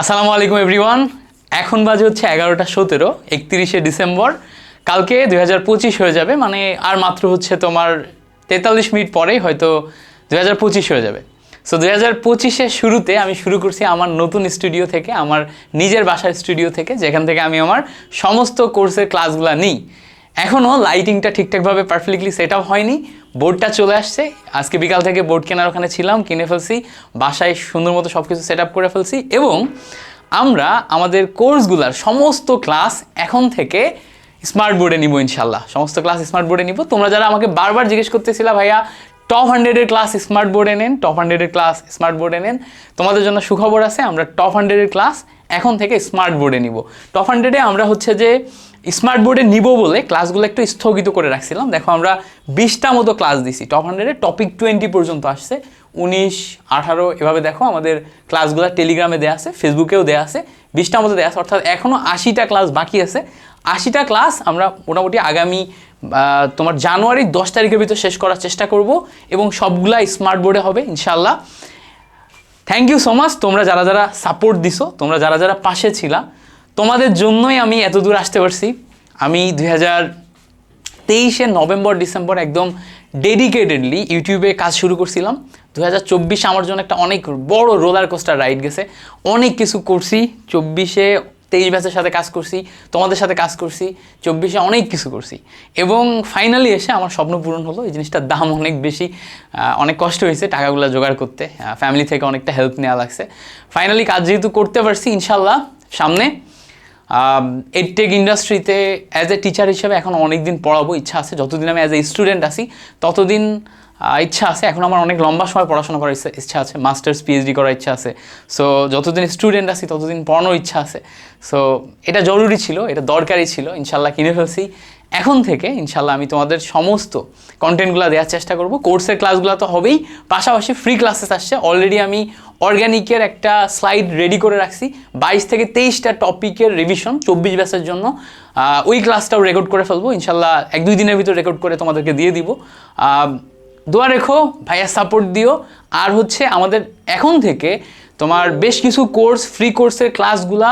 আসসালামু আলাইকুম এভরিওয়ান এখন বাজে হচ্ছে এগারোটা সতেরো, একত্রিশে ডিসেম্বর। কালকে দুই হাজার পঁচিশ হয়ে যাবে মানে আর মাত্র হচ্ছে তোমার তেতাল্লিশ মিনিট পরেই হয়তো দুই হাজার পঁচিশ হয়ে যাবে। সো দুই হাজার পঁচিশের শুরুতে আমি শুরু করছি আমার নতুন স্টুডিও থেকে, আমার নিজের বাসার স্টুডিও থেকে, যেখান থেকে আমি আমার সমস্ত কোর্সের ক্লাসগুলো নিই। এখনও লাইটিংটা ঠিকঠাকভাবে পারফেক্টলি সেট আপ হয়নি। বোর্ডটা চলে আসছে। আজকে বিকাল থেকে বোর্ড কেনার ওখানে ছিলাম, কিনে ফেলছি, বাসায় সুন্দর মতো সব কিছু সেট করে ফেলছি এবং আমরা আমাদের কোর্সগুলার সমস্ত ক্লাস এখন থেকে স্মার্ট বোর্ডে নিব ইনশাল্লাহ সমস্ত ক্লাস স্মার্ট বোর্ডে নিব। তোমরা যারা আমাকে বারবার জিজ্ঞেস করতেছিলা, ভাইয়া টপ হান্ড্রেডের ক্লাস স্মার্ট বোর্ডে নেন টপ হান্ড্রেডের ক্লাস স্মার্ট বোর্ডে নেন? তোমাদের জন্য সুখবর আছে, আমরা টপ হান্ড্রেডের ক্লাস এখন থেকে স্মার্ট বোর্ডে নিব। টপ হান্ড্রেডে আমরা হচ্ছে যে স্মার্ট বোর্ডে নিব বলে ক্লাসগুলো একটু স্থগিত করে রাখছিলাম। দেখো, আমরা বিশটা মতো ক্লাস দিছি। টপ হান্ড্রেডে টপিক টোয়েন্টি পর্যন্ত আসছে। উনিশ, আঠারো, এভাবে দেখো আমাদের ক্লাসগুলো টেলিগ্রামে দেওয়া আছে ফেসবুকেও দেওয়া আছে। বিশটা মতো দেওয়া আছে, অর্থাৎ এখনও আশিটা ক্লাস বাকি আছে। আশিটা ক্লাস আমরা মোটামুটি আগামী তোমার জানুয়ারির দশ তারিখের ভিতর শেষ করার চেষ্টা করব এবং সবগুলা স্মার্ট বোর্ডে হবে ইনশাল্লাহ থ্যাংক ইউ সো মাচ তোমরা যারা যারা সাপোর্ট দিছো, তোমরা যারা যারা পাশে ছিলা তোমাদের জন্যই আমি এত দূর আসতে পারছি। আমি দুই হাজার তেইশে নভেম্বর, ডিসেম্বর একদম ডেডিকেটেডলি ইউটিউবে কাজ শুরু করছিলাম। দু হাজার চব্বিশে আমার জন্য একটা অনেক বড় রোলার কোস্টার রাইড গেছে। অনেক কিছু করছি। চব্বিশে তেইশ ব্যাচের সাথে কাজ করছি, তোমাদের সাথে কাজ করছি, চব্বিশে অনেক কিছু করছি। এবং ফাইনালি এসে আমার স্বপ্ন পূরণ হলো। এই জিনিসটার দাম অনেক বেশি অনেক কষ্ট হয়েছে টাকাগুলো জোগাড় করতে। ফ্যামিলি থেকে অনেকটা হেল্প নেওয়া লাগছে। ফাইনালি কাজ যেহেতু করতে পারছি ইনশাল্লাহ সামনে এডটেক ইন্ডাস্ট্রিতে অ্যাজ এ টিচার হিসেবে এখন অনেক দিন পড়াবো, ইচ্ছা আছে। যতদিন আমি অ্যাজ এ স্টুডেন্ট আছি, ততদিন ইচ্ছা আছে। এখন আমার অনেক লম্বা সময় পড়াশোনা করার ইচ্ছা- ইচ্ছা আছে। মাস্টার্স পিএইচডি করার ইচ্ছা আছে। সো যতদিন স্টুডেন্ট আছি, ততদিন পড়ানোর ইচ্ছা আছে। সো এটা জরুরি ছিল, এটা দরকারি ছিল ইনশাল্লাহ কিনে ফেলছি এখন থেকে ইনশাল্লাহ আমি তোমাদের সমস্ত কন্টেন্টগুলো দেওয়ার চেষ্টা করব। কোর্সের ক্লাসগুলো তো হবেই, পাশাপাশি ফ্রি ক্লাসেস আসছে। অলরেডি আমি অর্গ্যানিকের একটা স্লাইড রেডি করে রাখছি। বাইশ থেকে তেইশটা টপিকের রিভিশন চব্বিশ ব্যাসের জন্য। ওই ক্লাসটাও রেকর্ড করে ফেলব। ইনশাল্লাহ এক দুই দিনের ভিতর রেকর্ড করে তোমাদেরকে দিয়ে দিব। দোয়া রেখো, ভাইয়া সাপোর্ট দিও। আর হচ্ছে আমাদের এখন থেকে তোমার বেশ কিছু কোর্স ফ্রি কোর্সের ক্লাসগুলা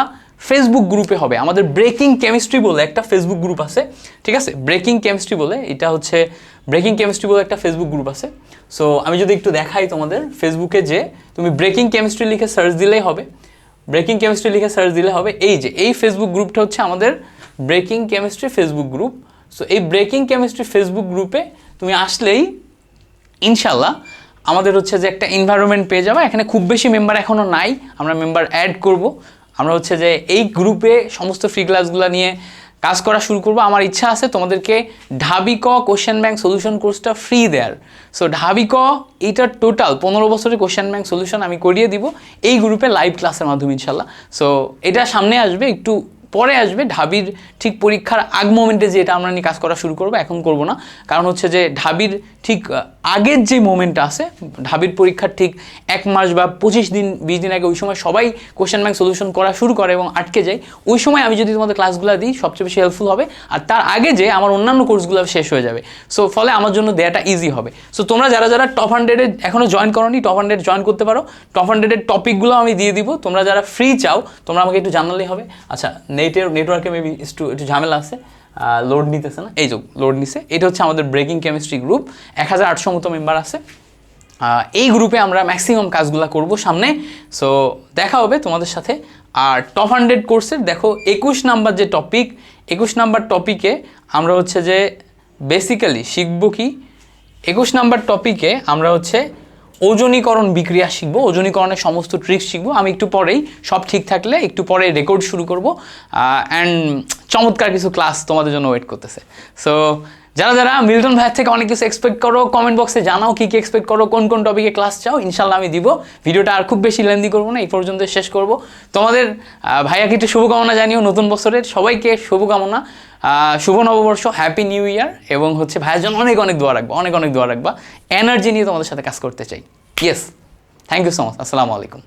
ফেসবুক গ্রুপে হবে। আমাদের ব্রেকিং কেমিস্ট্রি বলে একটা ফেসবুক গ্রুপ আছে। ঠিক আছে? ব্রেকিং কেমিস্ট্রি বলে। এটা হচ্ছে ব্রেকিং কেমিস্ট্রি বলে একটা ফেসবুক গ্রুপ আছে। সো আমি যদি একটু দেখাই তোমাদের ফেসবুকে যে তুমি ব্রেকিং কেমিস্ট্রি লিখে সার্চ দিলেই হবে। ব্রেকিং কেমিস্ট্রি লিখে সার্চ দিলে হবে। এই যে, এই ফেসবুক গ্রুপটা হচ্ছে আমাদের breaking chemistry Facebook group so এই ব্রেকিং কেমিস্ট্রি ফেসবুক গ্রুপে তুমি আসলেই ইনশাল্লাহ আমাদের হচ্ছে যে একটা এনভায়রনমেন্ট পেয়ে যাবে। এখানে খুব বেশি মেম্বার এখনও নাই। আমরা মেম্বার অ্যাড করব। আমরা হচ্ছে যে এই গ্রুপে সমস্ত ফ্রি ক্লাসগুলো নিয়ে কাজ করা শুরু করব। আমার ইচ্ছা আছে তোমাদেরকে ঢাবি ক কোশ্চেন ব্যাংক সলিউশন কোর্সটা ফ্রি দেয়ার। সো ঢাবি ক এইটার টোটাল পনেরো বছরের কোশ্চেন ব্যাংক সলিউশন আমি করিয়ে দিব এই গ্রুপে লাইভ ক্লাসের মাধ্যমে, ইনশাল্লাহ। সো এটা সামনে আসবে, একটু পরে আসবে ঢাবির ঠিক পরীক্ষার আগ মোমেন্টে যে এটা আমরা নিয়ে কাজ করা শুরু করব, এখন করব না। কারণ হচ্ছে যে ঢাবির ঠিক আগের যে মোমেন্টটা আছে, ঢাবির পরীক্ষার ঠিক এক মাস বা পঁচিশ দিন, বিশ দিন আগে ওই সময় সবাই কোশ্চেন ব্যাংক সলিউশন করা শুরু করে এবং আটকে যায়। ওই সময় আমি যদি তোমাদের ক্লাসগুলো দিই, সবচেয়ে বেশি হেল্পফুল হবে। আর তার আগে যে আমার অন্যান্য কোর্সগুলো শেষ হয়ে যাবে। সো ফলে আমার জন্য দেয়াটা ইজি হবে। সো তোমরা যারা যারা টপ হান্ড্রেডে এখনও জয়েন করোনি টপ হান্ড্রেড জয়েন করতে পারো। টপ হান্ড্রেডের টপিকগুলো আমি দিয়ে দিব। তোমরা যারা ফ্রি চাও, তোমরা আমাকে একটু জানালেই হবে। আচ্ছা নেটের নেটওয়ার্কে মেবি একটু একটু ঝামেলা আছে লোড নিতেছে না। এই যে লোড নিছে, এটা হচ্ছে আমাদের ব্রেকিং কেমিস্ট্রি গ্রুপ এক হাজার আটশো মতো মেম্বার আছে। এই গ্রুপে আমরা ম্যাক্সিমাম কাজগুলো করব সামনে। সো দেখা হবে তোমাদের সাথে। আর টপ হান্ড্রেড কোর্সের দেখো, একুশ নাম্বার যে টপিক একুশ নাম্বার টপিকে আমরা হচ্ছে যে বেসিক্যালি শিখব কি? একুশ নাম্বার টপিকে আমরা হচ্ছে ওজনীকরণ বিক্রিয়া শিখব, ওজনীকরণের সমস্ত ট্রিক্স শিখব। আমি একটু পরেই, সব ঠিক থাকলে একটু পরে রেকর্ড শুরু করব অ্যান্ড চমৎকার কিছু ক্লাস তোমাদের জন্য ওয়েট করতেছে। সো যারা যারা, মিল্টন ভাইয়ের থেকে অনেক কিছু এক্সপেক্ট করো কমেন্ট বক্সে জানাও কী কী এক্সপেক্ট করো, কোন কোন টপিকে ক্লাস চাও ইনশাল্লাহ আমি দিব। ভিডিওটা আর খুব বেশি লেন্দি করব না, এই পর্যন্ত শেষ করব। তোমাদের ভাইয়াকে একটু শুভকামনা জানিও নতুন বছরের, সবাইকে শুভকামনা। শুভ নববর্ষ হ্যাপি নিউ ইয়ার এবং হচ্ছে ভাইয়ের জন্য অনেক অনেক দোয়া রাখব, অনেক অনেক দোয়া রাখবা। এনার্জি নিয়ে তোমাদের সাথে কাজ করতে চাই। Yes thank you so much আসসালামু আলাইকুম।